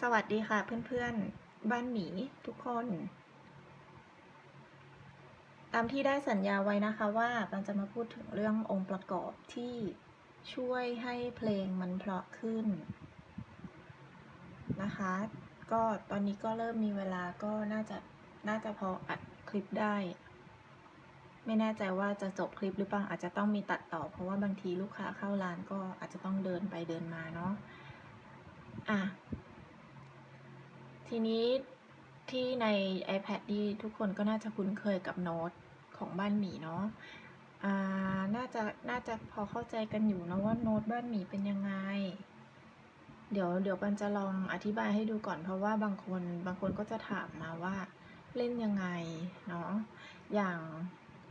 สวัสดีค่ะเพื่อนๆ บ้านหมีทุกคน ตามที่ได้สัญญาไว้นะคะว่าปันจะมาพูดถึงเรื่ององค์ประกอบที่ช่วยให้เพลงมันเพราะขึ้นนะคะ ก็ตอนนี้ก็เริ่มมีเวลาก็น่าจะน่าจะพออัดคลิปได้ ไม่แน่ใจว่าจะจบคลิปหรือเปล่าอาจจะต้องมีตัดต่อ เพราะว่าบางทีลูกค้าเข้าร้านก็อาจจะต้องเดินไปเดินมาเนาะอะ ทีนี้ที่ใน iPad นี่ทุกคนก็น่าจะคุ้นเคยกับโน้ตของบ้านหมีเนาะอ่าน่าจะน่าจะพอเข้าใจกันอยู่นะว่าโน้ตบ้านหมีเป็นยังไง เดี๋ยวเดี๋ยวปันจะลองอธิบายให้ดูก่อนเพราะว่าบางคนบางคนก็จะถามมาว่าเล่นยังไงเนาะ อย่าง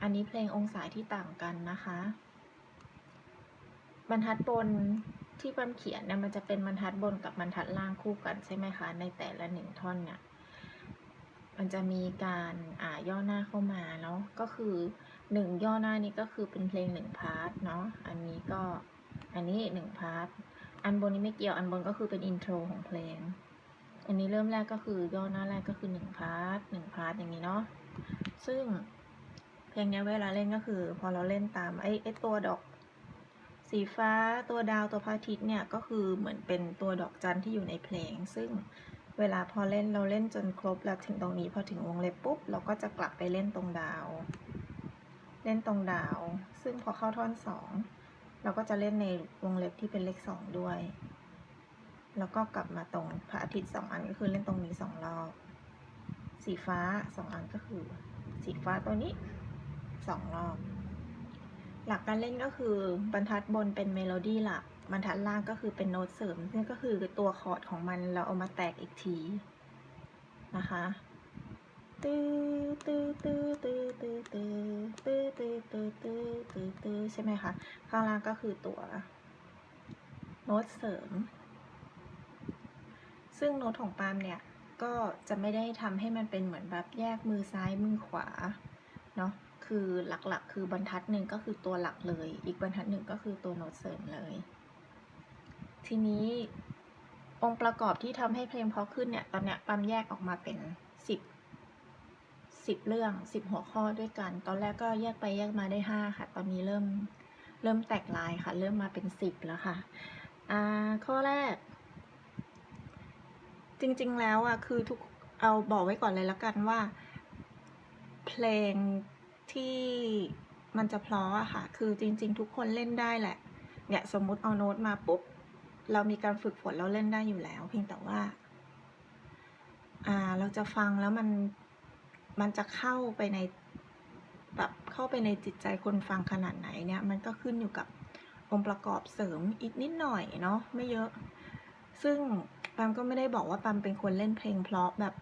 อันนี้เพลงองศาที่ต่างกันนะคะ บรรทัดบน ที่ปันเขียนเนี่ยมันจะเป็นบรรทัดบนกับบรรทัดล่างคู่กันใช่ไหมคะ ในแต่ละหนึ่งท่อนเนี่ยมันจะมีการอ่าย่อหน้าเข้ามาเนาะก็คือหนึ่งย่อหน้านี้ก็คือเป็นเพลงหนึ่งพาร์ทเนาะอันนี้ก็อันนี้หนึ่งพาร์ทอันบนนี้ไม่เกี่ยวอันบนก็คือเป็นอินโทรของเพลง อันนี้เริ่มแรกก็คือย่อหน้าแรกก็คือหนึ่งพาร์ทหนึ่งพาร์ทอย่างนี้เนาะซึ่งเพลงนี้เวลาเล่นก็คือ พอเราเล่นตามไอ้ไอ้ตัวดอก สีฟ้าตัวดาวตัวพระอาทิตย์เนี่ยก็คือเหมือนเป็นตัวดอกจันที่อยู่ในเพลง ซึ่งเวลาพอเล่นเราเล่นจนครบแล้วถึงตรงนี้พอถึงวงเล็บปุ๊บเราก็จะกลับไปเล่นตรงดาว เล่นตรงดาว ซึ่งพอเข้าท่อนสองเราก็จะเล่นในวงเล็บที่เป็นเลขสองด้วย แล้วก็กลับมาตรงพระอาทิตย์สองอันก็คือเล่นตรงนี้สองรอบ สีฟ้าสองอันก็คือ สีฟ้าตัวนี้สองรอบ หลักการเล่นก็คือบรรทัดบนเป็นเมโลดี้หลักบรรทัดล่างก็คือเป็นโน้ตเสริมซึ่งก็คือตัวคอร์ดของมันเราเอามาแตกอีกทีนะคะตื้อตื้อตื้อตื้อตื้อตื้อตื้อตื้อตื้อตื้อตื้อตื้อใช่ไหมคะข้างล่างก็คือตัวโน้ตเสริม ซึ่งโน้ตของปาล์มเนี่ยก็จะไม่ได้ทำให้มันเป็นเหมือนแบบแยกมือซ้ายมือขวาเนาะ คือหลักๆ คือบรรทัดหนึ่งก็คือตัวหลักเลย อีกบรรทัดหนึ่งก็คือตัวโน้ตเสริมเลย ทีนี้องค์ประกอบที่ทำให้เพลงเพราะขึ้นเนี่ย ตอนเนี้ยปั๊มแยกออกมาเป็นสิบสิบเรื่องสิบหัวข้อด้วยกัน ตอนแรกก็แยกไปแยกมาได้ห้าค่ะ ตอนนี้เริ่มเริ่มแตกลายค่ะ เริ่มมาเป็นสิบแล้วค่ะอ่าข้อแรก จริงๆแล้วอะคือทุกเอาบอกไว้ก่อนเลยละกันว่า เพลง ที่มันจะเพราะอะค่ะ คือจริง ๆ ทุกคนเล่นได้แหละ เนี่ยสมมุติเอาโน้ตมาปุ๊บ เรามีการฝึกฝนเราเล่นได้อยู่แล้ว เพียงแต่ว่า อ่า เราจะฟังแล้วมัน มันจะเข้าไปในแบบเข้าไปในจิตใจคนฟังขนาดไหนเนี่ย มันก็ขึ้นอยู่กับองค์ประกอบเสริมอีกนิดหน่อยเนาะ ไม่เยอะ ซึ่งปามก็ไม่ได้บอกว่าปามเป็นคนเล่นเพลงเพราะแบบ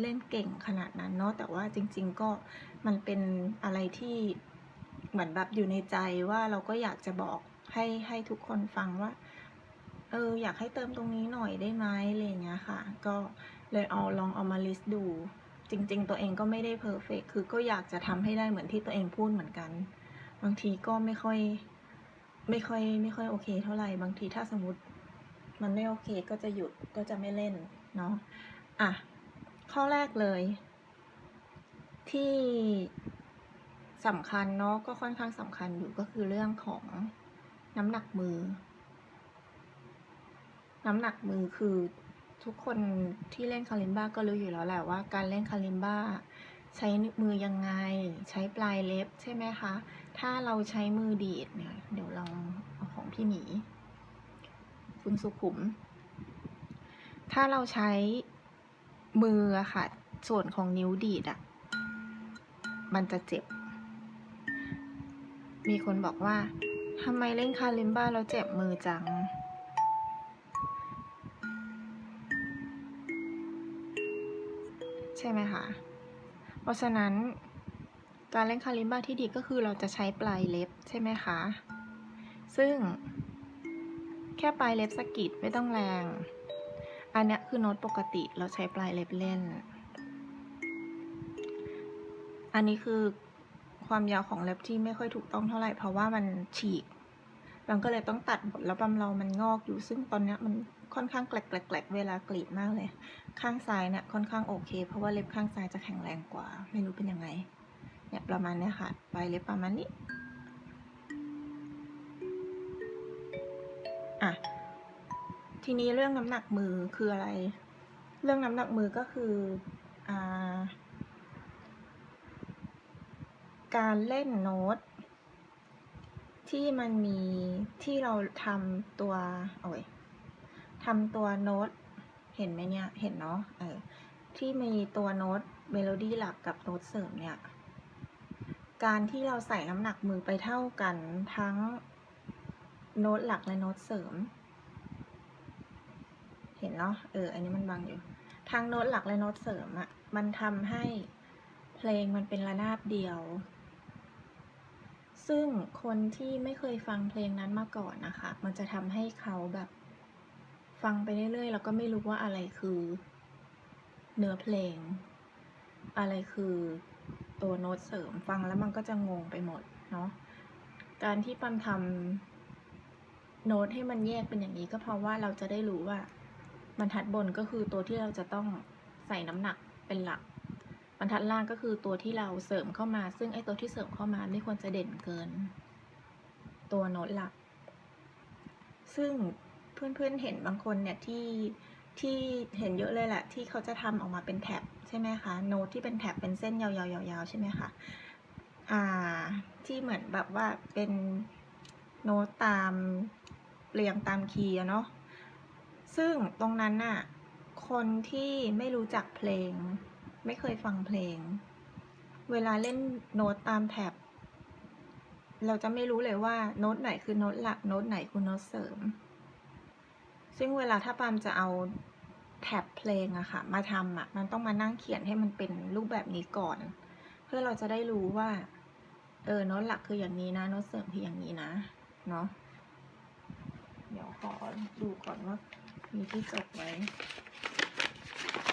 เล่นเก่งขนาดนั้นเนาะ แต่ว่าจริง ๆ ก็ มันเป็นอะไรที่เหมือนแบบอยู่ในใจว่าเราก็อยากจะบอกให้ให้ทุกคนฟังว่า เอออยากให้เติมตรงนี้หน่อยได้ไหมอะไรเงี้ยค่ะ ก็เลยเอาลองเอามาลิสต์ดู จริง ๆ ตัวเองก็ไม่ได้เพอร์เฟกคือก็อยากจะทำให้ได้เหมือนที่ตัวเองพูดเหมือนกัน บางทีก็ไม่ค่อย ไม่ค่อย ไม่ค่อยโอเค เท่าไหร่บางทีถ้าสมมติมันไม่โอเคก็จะหยุดก็จะไม่เล่นเนาะอะข้อแรกเลย ที่สำคัญเนาะก็ค่อนข้างสำคัญอยู่ก็คือเรื่องของน้ำหนักมือ น้ำหนักมือคือทุกคนที่เล่นคาลิมบ้าก็รู้อยู่แล้วแหละว่าการเล่นคาลิมบ้าใช้มือยังไง ใช้ปลายเล็บใช่ไหมคะ ถ้าเราใช้มือดีดเนี่ย เดี๋ยวลองเอาของพี่หมี คุณสุขุม ถ้าเราใช้มืออะค่ะ ส่วนของนิ้วดีดอะ มันจะเจ็บ มีคนบอกว่าทำไมเล่นคาลิมบ้าแล้วเจ็บมือจัง ใช่ไหมคะ เพราะฉะนั้น การเล่นคาลิมบ้าที่ดีก็คือเราจะใช้ปลายเล็บใช่ไหมคะ ซึ่ง แค่ปลายเล็บสกิดไม่ต้องแรง อันนี้คือโน้ตปกติเราใช้ปลายเล็บเล่น อันนี้คือความยาวของเล็บที่ไม่ค่อยถูกต้องเท่าไหร่ เพราะว่ามันฉีกบางก็เลยต้องตัดหมดแล้วบำเรามันงอกอยู่ ซึ่งตอนนี้มันค่อนข้างแกลกๆเวลากรีดมากเลย ข้างซ้ายเนี่ยค่อนข้างโอเค เพราะว่าเล็บข้างซ้ายจะแข็งแรงกว่า ไม่รู้เป็นยังไง เนี่ยประมาณนี้ค่ะปเล็บประมาณนี้ อะ ทีนี้เรื่องน้ำหนักมือคืออะไร เรื่องน้ำหนักมือก็คือ อ่า การเล่นโน้ต ที่มันมีที่เราทำตัวโอ้ยทำตัวโน้ต เห็นไหมเนี่ยเห็นเนาะเออที่มีตัวโน้ตเมโลดี้หลักกับโน้ตเสริมเนี่ย การที่เราใส่น้ำหนักมือไปเท่ากันทั้งโน้ตหลักและโน้ตเสริม เห็นเนาะเอออันนี้มันบังอยู่ทั้งโน้ตหลักและโน้ตเสริมอะ่ะมันทำให้เพลงมันเป็นระนาบเดียว ซึ่งคนที่ไม่เคยฟังเพลงนั้นมาก่อนนะคะ มันจะทำให้เขาแบบฟังไปเรื่อยๆ แล้วก็ไม่รู้ว่าอะไรคือเนื้อเพลง อะไรคือตัวโน้ตเสริมฟังแล้วมันก็จะงงไปหมดเนาะการที่ปันทำโน้ตให้มันแยกเป็นอย่างนี้ก็เพราะว่าเราจะได้รู้ว่าบรรทัดบนก็คือตัวที่เราจะต้องใส่น้ำหนักเป็นหลัก รรทัดล่างก็คือตัวที่เราเสริมเข้ามา ซึ่งไอ้ตัวที่เสริมเข้ามาไม่ควรจะเด่นเกิน ตัวโน้ตหลัก ซึ่งเพื่อนๆเห็นบางคนเนี่ยที่ที่เห็นเยอะเลยแหละ ที่เขาจะทำออกมาเป็นแท็บใช่ไหมคะ โน้ตที่เป็นแท็บเป็นเส้นยาวๆๆๆใช่ไหมคะอ่าที่เหมือนแบบว่าเป็นโน้ตตามเรียงตามคีย์เนาะซึ่งตรงนั้นน่ะคนที่ไม่รู้จักเพลง ไม่เคยฟังเพลง เวลาเล่นโน้ตตามแท็บ เราจะไม่รู้เลยว่าโน้ตไหนคือโน้ตหลักโน้ตไหนคือโน้ตเสริม ซึ่งเวลาถ้าปามจะเอาแท็บเพลงอะค่ะ มาทำอะมันต้องมานั่งเขียนให้มันเป็นรูปแบบนี้ก่อน เพื่อเราจะได้รู้ว่า เออโน้ตหลักคืออย่างนี้นะโน้ตเสริมคืออย่างนี้นะเนาะเดี๋ยวขอดูก่อนว่ามีที่จดไว้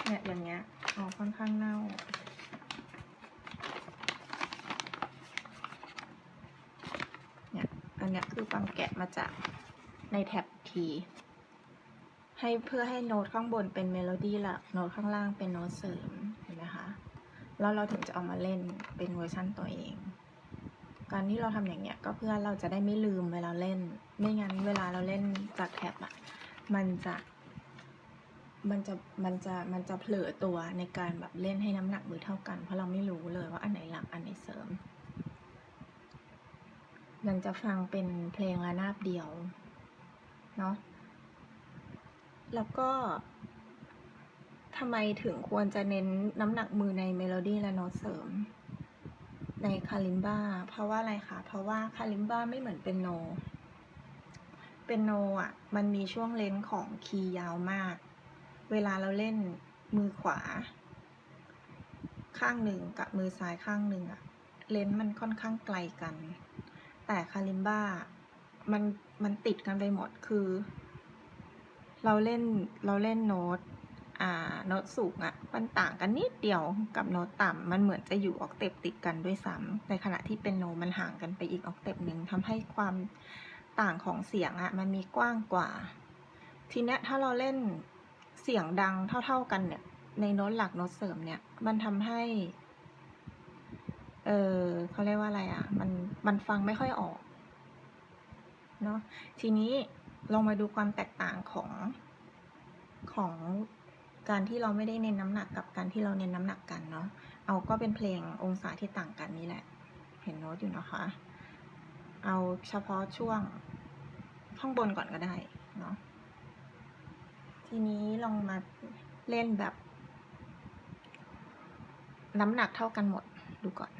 เนี่ยอย่างเงี้ย อ๋อค่อนข้างเน่า เนี่ย อันนี้คือปังแกะมาจากในแท็บทีให้เพื่อให้โน้ตข้างบนเป็นเมโลดี้ลักโน้ตข้างล่างเป็นโน้ตเสริมเห็นไหมคะ แล้วเราถึงจะเอามาเล่นเป็นเวอร์ชั่นตัวเอง การที่เราทำอย่างเนี้ยก็เพื่อเราจะได้ไม่ลืมเวลาเล่น ไม่งั้นเวลาเราเล่นจากแท็บอะมันจะ มันจะมันจะมันจะเผลอตัวในการแบบเล่นให้น้ำหนักมือเท่ากัน เพราะเราไม่รู้เลยว่าอันไหนหลักอันไหนเสริม มันจะฟังเป็นเพลงระนาบเดียวเนาะแล้วก็ทำไมถึงควรจะเน้นน้ำหนักมือในเมโลดี้และโน้ตเสริม ในคาลิมบ้าเพราะว่าอะไรคะเพราะว่าคาลิมบ้าไม่เหมือนเป็นโน เป็นโนอะ มันมีช่วงเลนของคีย์ยาวมาก เวลาเราเล่นมือขวา ข้างหนึ่งกับมือซ้ายข้างหนึ่งอะเลนส์มันค่อนข้างไกลกัน แต่คาลิมบ้ามันมันติดกันไปหมดคือ เราเล่นเราเล่นโน้ตอ่าโน้ตสูงอะมันต่างกันนิดเดียวกับโน้ตต่ำมันเหมือนจะอยู่ออกเต็ปติดกันด้วยซ้ำในขณะที่เป็นโนมันห่างกันไปอีกออกเต็ปหนึ่งทำให้ความต่างของเสียงอะมันมีกว้างกว่า ทีเนี้ยถ้าเราเล่น เสียงดังเท่า ๆกันเนี่ย ในโน้ตหลักโน้ตเสริมเนี่ย มันทำให้ เออเขาเรียกว่าอะไรอะมันมันฟังไม่ค่อยออกเนาะทีนี้ลองมาดูความแตกต่างของของการที่เราไม่ได้เน้นน้ำหนักกับการที่เราเน้นน้ำหนักกันเนาะเอาก็เป็นเพลงองศาที่ต่างกันนี่แหละ เห็นโน้ตอยู่นะคะ เอาเฉพาะช่วงข้างบนก่อนก็ได้เนาะ ทีนี้ลองมาเล่นแบบ น้ำหนักเท่ากันหมดดูก่อน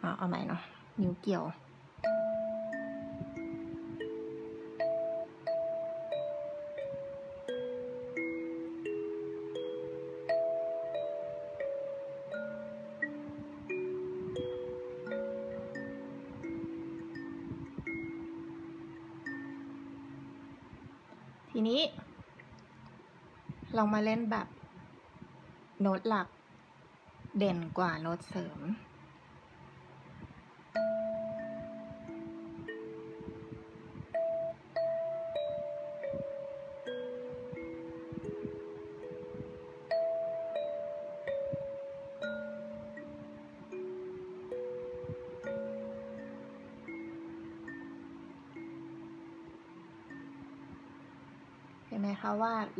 เอาเอาใหม่เนาะนิ้วเกี่ยว ทีนี้ลองมาเล่นแบบโน้ตหลักเด่นกว่าโน้ตเสริม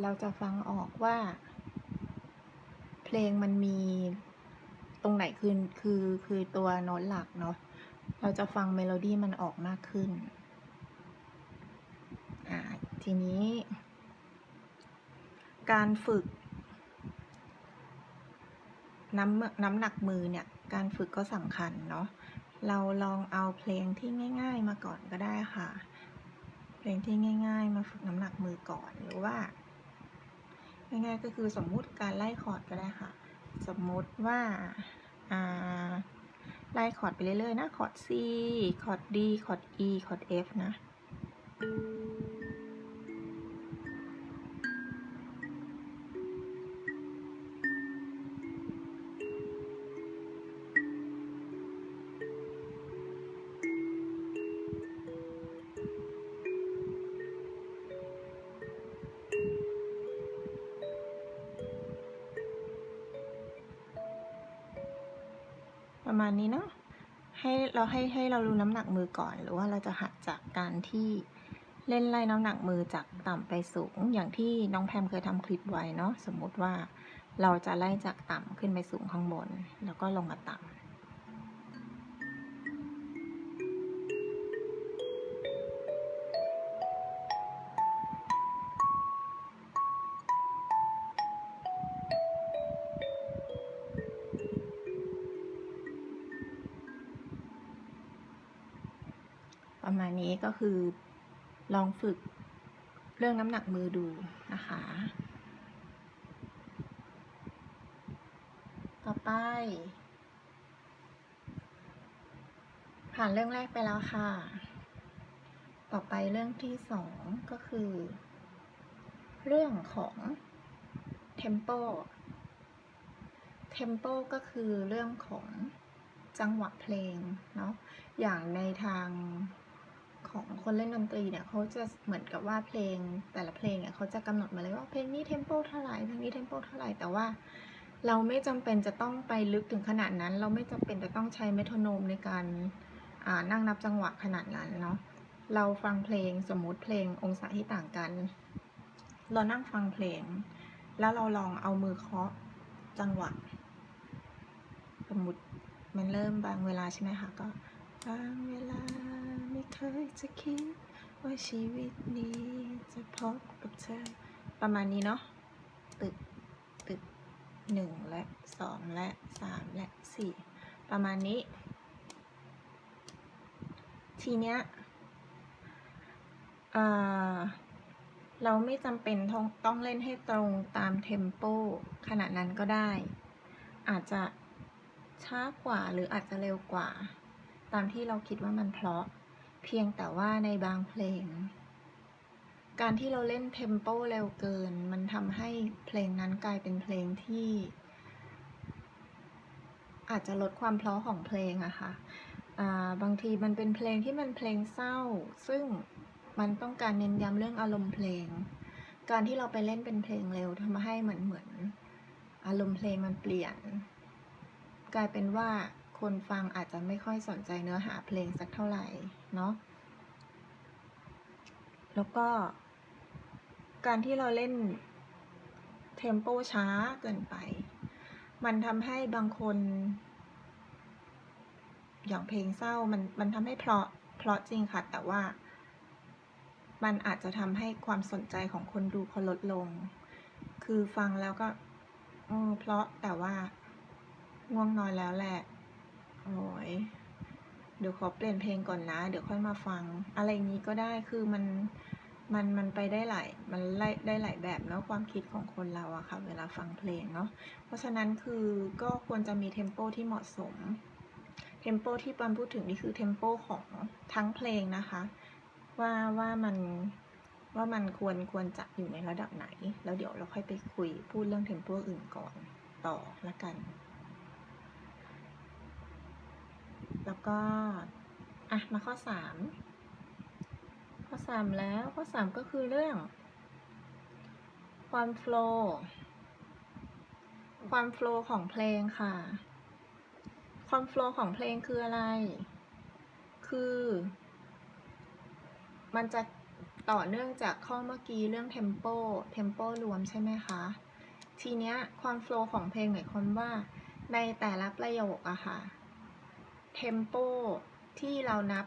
เราจะฟังออกว่า เพลงมันมีตรงไหนคือคือคือตัวโน้ตหลักเนาะเราจะฟังเมโลดี้มันออกมากขึ้น อ่า ทีนี้ การฝึก น้ำน้ำหนักมือเนี่ย การฝึกก็สำคัญเนาะ เราลองเอาเพลงที่ง่าย ๆ มาก่อนก็ได้ค่ะ เพลงที่ง่าย ๆ มาฝึกน้ำหนักมือก่อนหรือว่า ง่ายๆก็คือสมมุติการไล่คอร์ดก็ได้ค่ะ สมมุติว่าไล่คอร์ดไปเรื่อยๆนะ คอร์ด C คอร์ด D คอร์ด E คอร์ด F นะ มาณนี้เนาะให้เราให้ให้เรารู้น้ำหนักมือก่อน หรือว่าเราจะหัดจากการที่เล่นไล่น้ำหนักมือจากต่ำไปสูง อย่างที่น้องแพมเคยทำคลิปไว้เนาะสมมุติว่าเราจะไล่จากต่ำขึ้นไปสูงข้างบน แล้วก็ลงมาต่ นี้ก็คือลองฝึกเรื่องน้ำหนักมือดูนะคะ ต่อไป ผ่านเรื่องแรกไปแล้วค่ะ ต่อไปเรื่องที่สองก็คือ เรื่องของ tempo tempo ก็คือเรื่องของจังหวะเพลงเนาะ อย่างในทาง ของคนเล่นดนตรีเนี่ยเขาจะเหมือนกับว่าเพลงแต่ละเพลงเนี่ยเขาจะกำหนดมาเลยว่าเพลงนี้เทมโปเท่าไหร่เพลงนี้เทมโปเท่าไหร่แต่ว่าเราไม่จำเป็นจะต้องไปลึกถึงขนาดนั้น เราไม่จำเป็นจะต้องใช้เมโทรโนมในการนั่งนับจังหวะขนาดนั้นเนาะเราฟังเพลงสมมุติเพลงองศาที่ต่างกัน เรานั่งฟังเพลง แล้วเราลองเอามือเคาะจังหวะ สมมติมันเริ่มบางเวลาใช่ไหมคะก็บางเวลา เคยจะคิดว่าชีวิตนี้จะพบกับเธอ ประมาณนี้เนาะตึกตึกหนึ่งและสองและสามและสี่ประมาณนี้ ทีเนี้ยเอ่อเราไม่จำเป็นต้องต้องเล่นให้ตรงตามเทมโปขนาดนั้นก็ได้ อาจจะช้ากว่าหรืออาจจะเร็วกว่า ตามที่เราคิดว่ามันเพราะ เพียงแต่ว่าในบางเพลง การที่เราเล่นเทมโปเร็วเกิน มันทำให้เพลงนั้นกลายเป็นเพลงที่ อาจจะลดความเพราะของเพลงอะค่ะอ่าบางทีมันเป็นเพลงที่มันเพลงเศร้า ซึ่งมันต้องการเน้นย้ำเรื่องอารมณ์เพลง การที่เราไปเล่นเป็นเพลงเร็วทำให้เหมือนเหมือน อารมณ์เพลงมันเปลี่ยน กลายเป็นว่า คนฟังอาจจะไม่ค่อยสนใจเนื้อหาเพลงสักเท่าไหร่เนาะแล้วก็ การที่เราเล่นเทมโปช้าเกินไป มันทำให้บางคน อย่างเพลงเศร้ามันมันทำให้เพราะเพราะจริงค่ะ แต่ว่า มันอาจจะทำให้ความสนใจของคนดูเขาลดลง คือฟังแล้วก็เพราะแต่ว่าง่วงนอนแล้วแหละ โอ้ยเดี๋ยวขอเปลี่ยนเพลงก่อนนะ เดี๋ยวค่อยมาฟัง อะไรนี้ก็ได้คือมันมันมันไปได้หลายมันไล่ได้หลายแบบเนาะความคิดของคนเราอะค่ะ เวลาฟังเพลงเนาะเพราะฉะนั้นคือก็ควรจะมีเทมโปที่เหมาะสมเทมโปที่ปันพูดถึงนี่คือเทมโปของทั้งเพลงนะคะ ว่าว่ามันว่ามันควรควรจะอยู่ในระดับไหน แล้วเดี๋ยวเราค่อยไปคุยพูดเรื่องเทมโปอื่นก่อนต่อละกัน แล้วก็ อะ มาข้อสามข้อสามแล้วข้อสามก็คือเรื่อง ความโฟล์ความโฟล์ของเพลงค่ะ ความโฟล์ของเพลงคืออะไร คือ มันจะต่อเนื่องจากข้อเมื่อกี้เรื่องเทมโปเทมโปรวมใช่ไหมคะ ทีเนี้ยความโฟล์ของเพลงหมายความว่า ในแต่ละประโยคอะค่ะ เทมโปที่เรานับ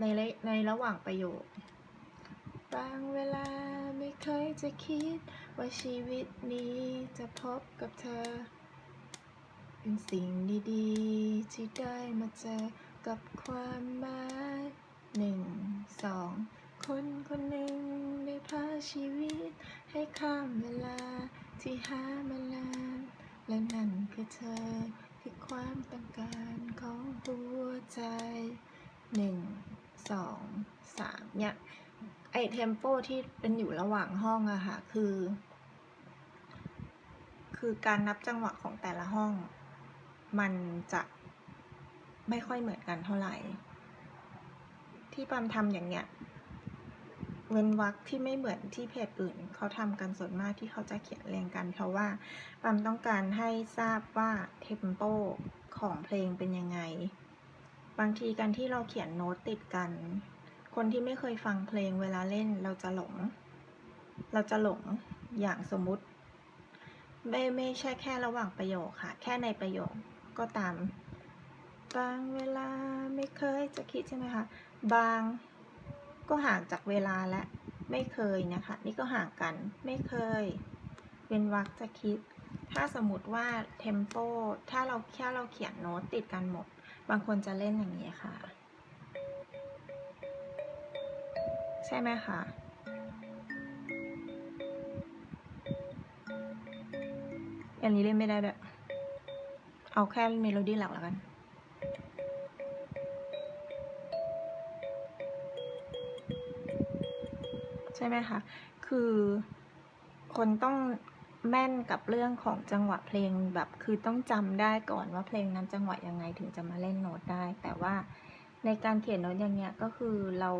ในในระหว่างประโยค บางเวลาไม่เคยจะคิดว่าชีวิตนี้จะพบกับเธอ เป็นสิ่งดีๆ ที่ได้มาเจอกับความหมายหนึ่งสองคนคนหนึ่งได้พาชีวิต ให้ข้ามเวลาที่หามานานและนั่นคือเธอ คือความต้องการของหัวใจหนึ่งสองสามเนี่ยไอเทมโปที่เป็นอยู่ระหว่างห้องอะค่ะ คือ คือการนับจังหวะของแต่ละห้อง มันจะไม่ค่อยเหมือนกันเท่าไหร่ ที่ปามทำอย่างเนี้ย เว้นวรรคที่ไม่เหมือนที่เพจอื่นเขาทำกันส่วนมากที่เขาจะเขียนเรียงกัน เพราะว่าปามต้องการให้ทราบว่าเทมโปของเพลงเป็นยังไง บางทีการที่เราเขียนโน้ตติดกัน คนที่ไม่เคยฟังเพลงเวลาเล่นเราจะหลง เราจะหลงอย่างสมมุติไม่ไม่ใช่แค่ระหว่างประโยคค่ะ แค่ในประโยคก็ตาม บางเวลาไม่เคยจะคิดใช่ไหมคะ บาง ก็ห่างจากเวลาและไม่เคยนะคะ นี่ก็ห่างกันไม่เคยเป็นวรรคจะคิด ถ้าสมมติว่าเทมโปถ้าเราแค่เราเขียนโน้ตติดกันหมด บางคนจะเล่นอย่างนี้ค่ะ ใช่ไหมคะอันนี้เล่นไม่ได้ด้วยเอาแค่เมโลดี้หลักแล้วกัน ช่ไหมคะคือคนต้องแม่นกับเรื่องของจังหวะเพลงแบบคือต้องจำได้ก่อนว่าเพลงนั้นจังหวะยังไงถึงจะมาเล่นโน้ตได้ แต่ว่าในการเขียนโน้ตอย่างเงี้ยก็คือเรา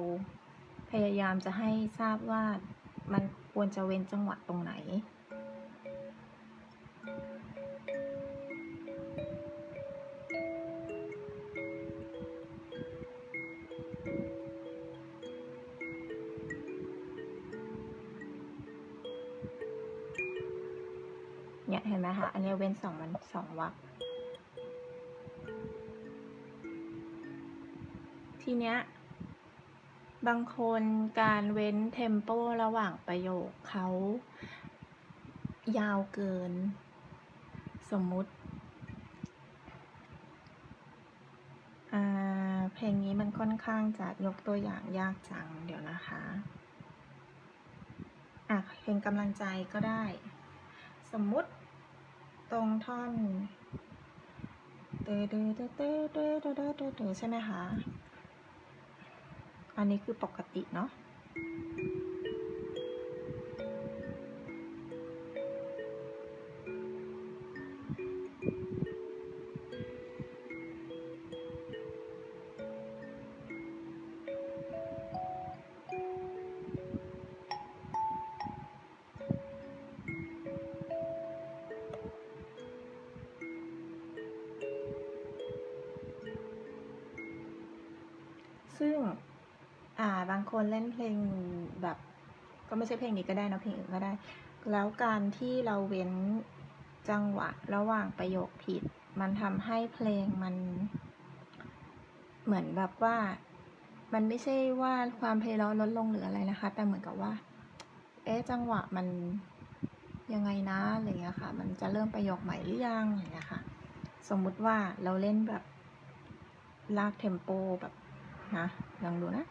พยายามจะให้ทราบว่ามันควรจะเว้นจังหวะตรงไหน นี่ยเห็นไหมคะ อันนี้เว้นสองมันสองวรรคทีเนี้ยบางคนการเว้นเทมโประหว่างประโยคเขายาวเกิน สมมุติ เพลงนี้มันค่อนข้างจะยกตัวอย่างยากจัง เดี๋ยวนะคะอะเพลงกำลังใจก็ได้ สมมุติ ตรงท่อนเตเตเตเตเตเตเตเตใช่ไหมคะ อันนี้คือปกติเนาะ คนเล่นเพลงแบบก็ไม่ใช่เพลงนี้ก็ได้นะเพลงอื่นก็ได้ แล้วการที่เราเว้นจังหวะระหว่างประโยคผิด มันทำให้เพลงมัน เหมือนแบบว่า มันไม่ใช่ว่าความไพเราะลดลงหรืออะไรนะคะ แต่เหมือนกับว่า เอ๊ะจังหวะมันยังไงนะอะไรเงี้ยค่ะ มันจะเริ่มประโยคใหม่หรือยังอะไรเงี้ยค่ะ สมมุติว่าเราเล่นแบบลากเทมโปแบบนะลองดูนะ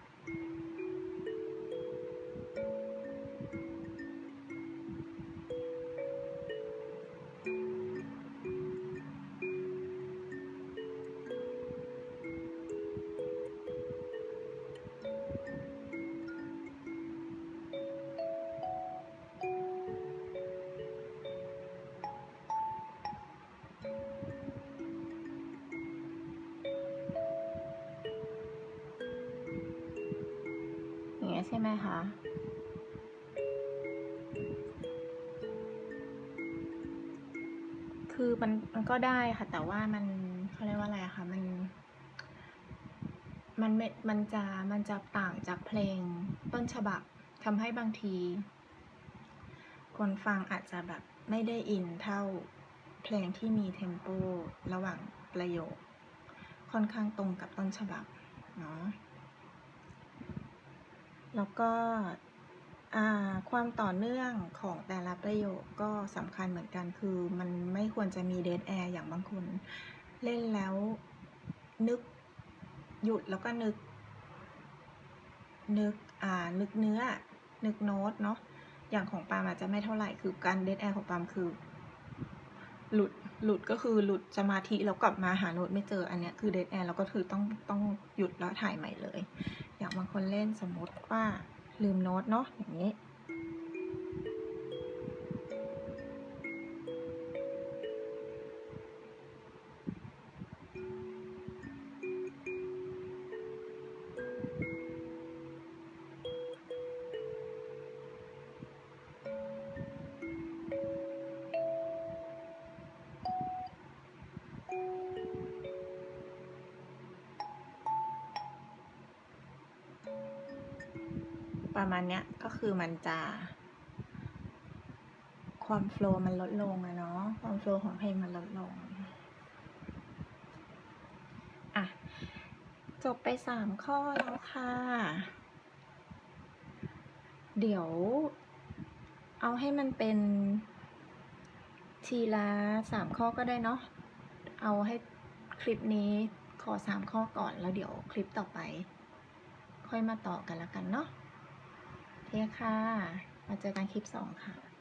คือมันมันก็ได้ค่ะ แต่ว่ามันเขาเรียกว่าอะไรอะคะมัน มันไม่มันจะมันจะต่างจากเพลงต้นฉบับทำให้บางที คนฟังอาจจะแบบไม่ได้อินเท่าเพลงที่มีเทมโประหว่างประโยค ค่อนข้างตรงกับต้นฉบับเนาะแล้วก็ ความต่อเนื่องของแต่ละประโยคก็สำคัญเหมือนกันคือมันไม่ควรจะมีเด a แอร์อย่างบางคนเล่นแล้วนึกหยุดแล้วก็นึก นึกอ่านึกเนื้อ นึกโน้ตเนาะอย่างของปามอาจจะไม่เท่าไหร่คือการเด a แอร์ของปามคือ หลุดหลุดก็คือหลุดสมาธิแล้วกลับมาหาโน้ตไม่เจออันเนี้ยคือเด a แอร์แล้วก็คือต้องต้องหยุดแล้วถ่ายใหม่เลย อย่างบางคนเล่นสมมติว่า ลืมโน้ตเนาะอย่างนี้ ประมาณเนี้ยก็คือมันจะ ความโฟล์มันลดลงอะเนาะความโฟล์ของเพลงมันลดลงอะจบไปสามข้อแล้วค่ะ เดี๋ยว เอาให้มันเป็นทีละสามข้อก็ได้เนาะเอาให้คลิปนี้ขอสามข้อก่อนแล้วเดี๋ยวคลิปต่อไป ค่อยมาต่อกันละกันเนาะ ดีค่ะ มาเจอกันคลิปสองค่ะ